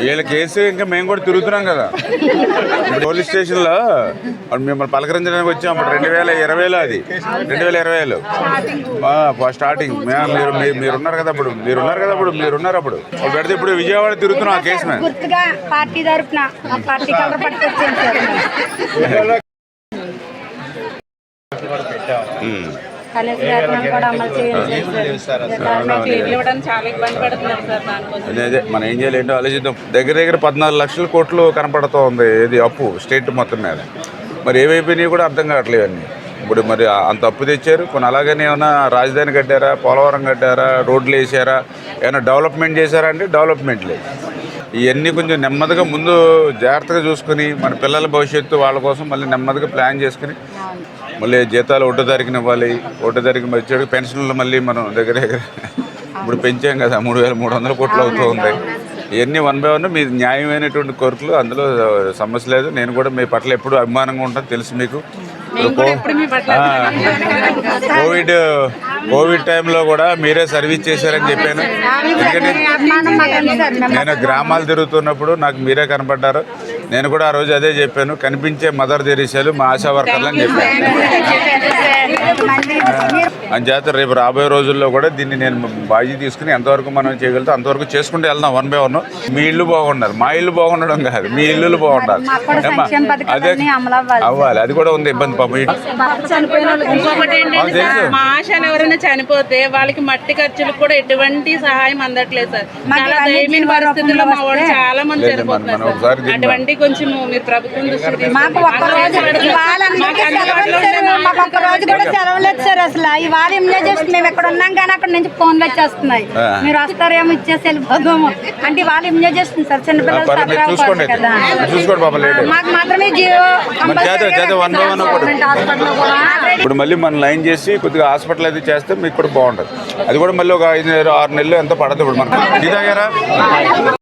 వీళ్ళ కేసు ఇంకా మేము కూడా తిరుగుతున్నాం కదా. పోలీస్ స్టేషన్లో మిమ్మల్ని పలకరించడానికి వచ్చాం. అప్పుడు రెండు వేల ఇరవైలో అది. రెండు వేల ఇరవైలో స్టార్టింగ్. మీరు మీ- మీరున్నారు కదా అప్పుడు. మీరున్నారు కదా అప్పుడు. మీరున్నారు అప్పుడు. అప్పుడు పెడితే ఇప్పుడు విజయవాడ తిరుగుతున్నాం ఆ కేసు పార్టీ తరఫున పార్టీ కలర్ పట్టుకొచ్చాను. కనీస కూడా అమలు అదే మనం ఏం చేయాలి ఏంటో ఆలోచిద్దాం. దగ్గర దగ్గర పద్నాలుగు లక్షల కోట్లు కనపడుతూ ఉంది ఇది అప్పు స్టేట్ మొత్తం మీద. మరి ఏవైపోయినాయి కూడా అర్థం కావట్లేదు అన్నీ. ఇప్పుడు మరి అంత అప్పు తెచ్చారు. కొన్ని అలాగనే ఏమైనా రాజధాని కట్టారా? పోలవరం కట్టారా? రోడ్లు వేసారా? ఏమైనా డెవలప్మెంట్ చేశారా అంటే డెవలప్మెంట్ లేదు. ఇవన్నీ కొంచెం నెమ్మదిగా ముందు జాగ్రత్తగా చూసుకుని మన పిల్లల భవిష్యత్తు వాళ్ళ కోసం మళ్ళీ నెమ్మదిగా ప్లాన్ చేసుకుని మళ్ళీ జీతాలు ఒకటో తారీఖున ఇవ్వాలి. ఒకటో తారీఖున వచ్చాడు పెన్షన్లు మళ్ళీ మనం దగ్గర దగ్గర ఇప్పుడు పెంచాం కదా మూడు వేల మూడు వందల కోట్లు అవుతూ ఉంది ఇవన్నీ వన్ బై వన్ మీ న్యాయమైనటువంటి కోరికలు అందులో సమస్య లేదు. నేను కూడా మీ పట్ల ఎప్పుడు అభిమానంగా ఉంటాను తెలుసు మీకు. కోవిడ్ కోవిడ్ టైంలో కూడా మీరే సర్వీస్ చేశారని చెప్పాను. ఎందుకంటే నేను గ్రామాలు తిరుగుతున్నప్పుడు నాకు మీరే కనపడ్డారు. నేను కూడా ఆ రోజు అదే చెప్పాను. కనిపించే మదర్ తెరీసాలు మా ఆశా వర్కర్లు అని చెప్పాను. మీరు అంచేత రేపు రాబోయే రోజుల్లో కూడా దీన్ని నేను బాధ్యత తీసుకుని ఎంతవరకు మనం చేయగలితే అంతవరకు చేసుకుంటూ వెళ్దాం వన్ బై వన్. మీ ఇల్లు బాగుండాలి. మా ఇల్లు బాగుండడం కాదు. మీ ఇల్లు బాగుండాలి. అదే అవ్వాలి అవ్వాలి. అది కూడా ఉంది ఇబ్బంది పాపం. మా ఆశలు ఎవరైనా చనిపోతే వాళ్ళకి మట్టి ఖర్చులకు కూడా ఎటువంటి సహాయం అందట్లేదు సార్. చాలా దయమైన పరిస్థితుల్లో మా వాళ్ళు చాలా మంది చనిపోతున్నారు మనం అటువంటి కొంచెం మీరు ప్రభుత్వం దృష్టికి మాకు ఒక్క రోజు ఇవాళ సెలవులు మాకు ఒక్క రోజు కూడా సెలవు లేదు సార్ అసలు. ఇవాళ ఇమ్యూనైజేషన్ మేము ఎక్కడ ఉన్నాం కానీ అక్కడ నుంచి ఫోన్లు వచ్చేస్తున్నాయి. మీరు వస్తారేమో ఇచ్చేసి వెళ్ళిపోదాము. అంటే ఇవాళ ఇమ్యూనైజేషన్ సార్ చిన్నపిల్లలు కదా. మాకు మాత్రమే జియో ఇప్పుడు మళ్ళీ మనం లైన్ చేసి కొద్దిగా హాస్పిటల్ అది చేస్తే మీకు కూడా బాగుంటుంది. అది కూడా మళ్ళీ ఒక ఐదు ఆరు నెలలు ఎంత పడదు ఇప్పుడు మనకు.